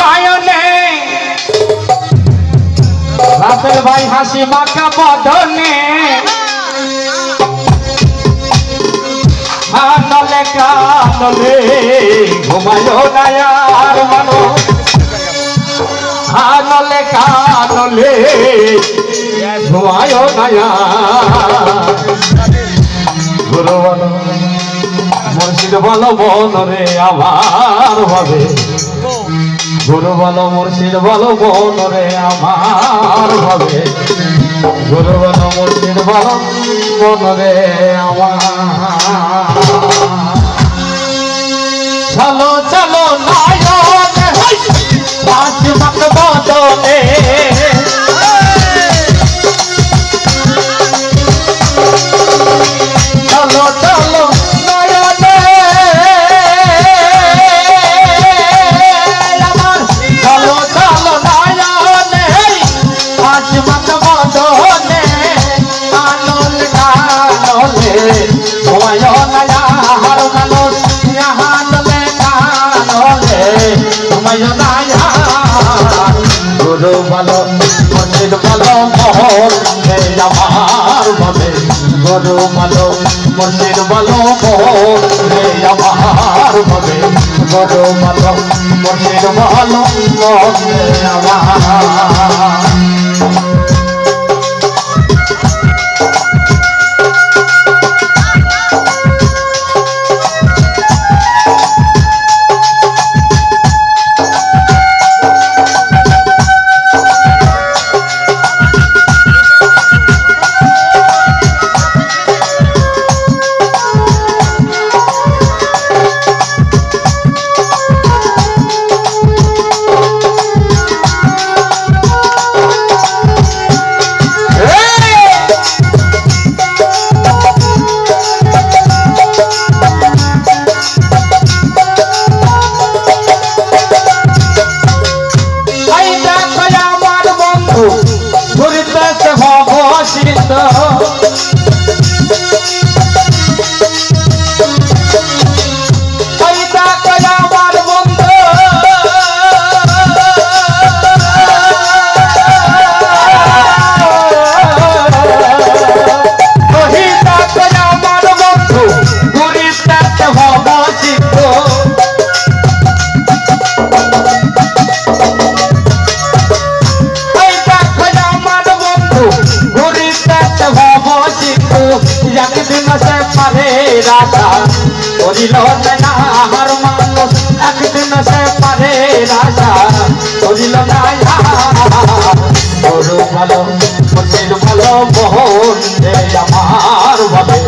নয়নে রাতের ভাই হাসি মাখা বদনে। আনলে কানলে ঘুমায় নায়ার মানো আনলে কানলে ঘুমায় নায়ার গুরু বলো, মুর্শিদ বলো আমার হবে। গুরু বলো মুর্শিদ বলো রে আমার হবে গুরু বলো মুর্শিদ বলো রে আমার। গুরু বলো মসজিদ বলো আমার ভাবে। গরু বলো মন্দির বলো মোহন আমার ভাবে। গরু বলো মন্দির বলো মোহন আমার। পারে রাজা, করিল না আমার মানুষ একদিন সে পারে রাজা, করিল না গরু ভালো মসজিদ ভালো, মোহন রে আমার বলে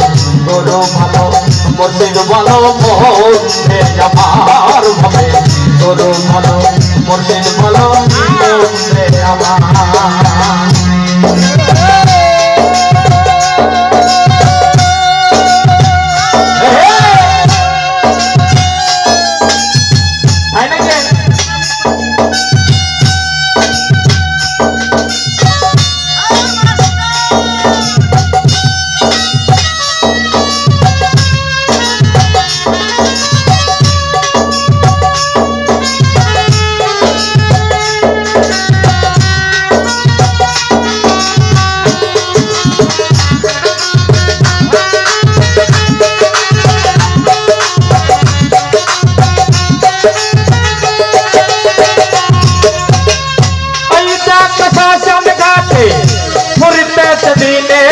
গরু ভালো মসজিদ ভালো, মোহন রে আমার ভাবে গরু ভালো মসজিদ ভালো মরিতে দিনে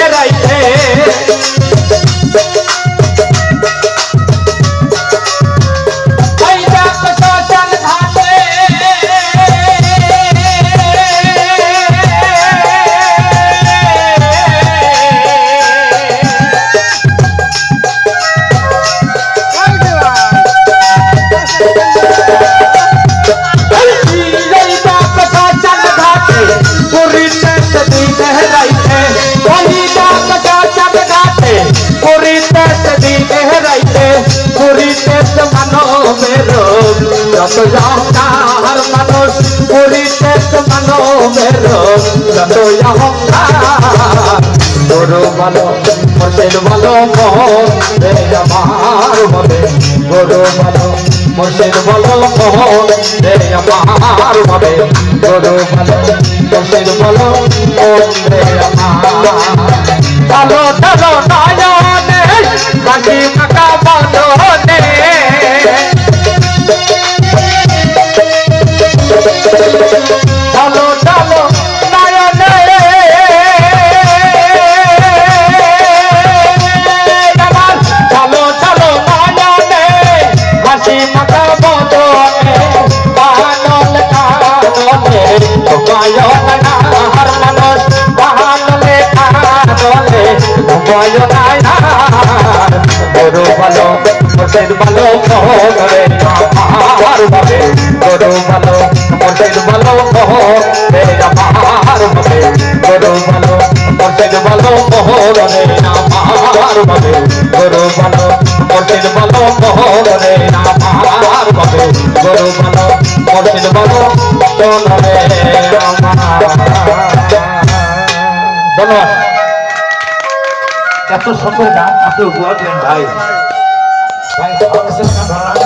যত অহংকার মানুষ মরিতে মানবের যত অহংকার গরু ভালো মসের ভালো মোহন রে আমার হবে গরু ভালো মুর্শিদ বলো মোহন রে আমার ভাবে গরু ভালো মুর্শিদ বলো মোহন রে আমার ভালো ভালো নয়নে, বাকি মাকা বদনে চলো চলো নয়নে। আমার চলো চলো নয়নে। হাসি আমার ভালো মোটের ভালো রে আমার ভাবে গরু ভালো মোটের ভালো রে আমার ভাবে গরু ভালো মোটের ভালো রে আমার ভাবে গরু ভালো মোটের ভালো রে আমার ধন্যবাদ এত সুন্দর গান আপনি উপহার দিলেন ভাই ভাই আমার ভালো লাগে।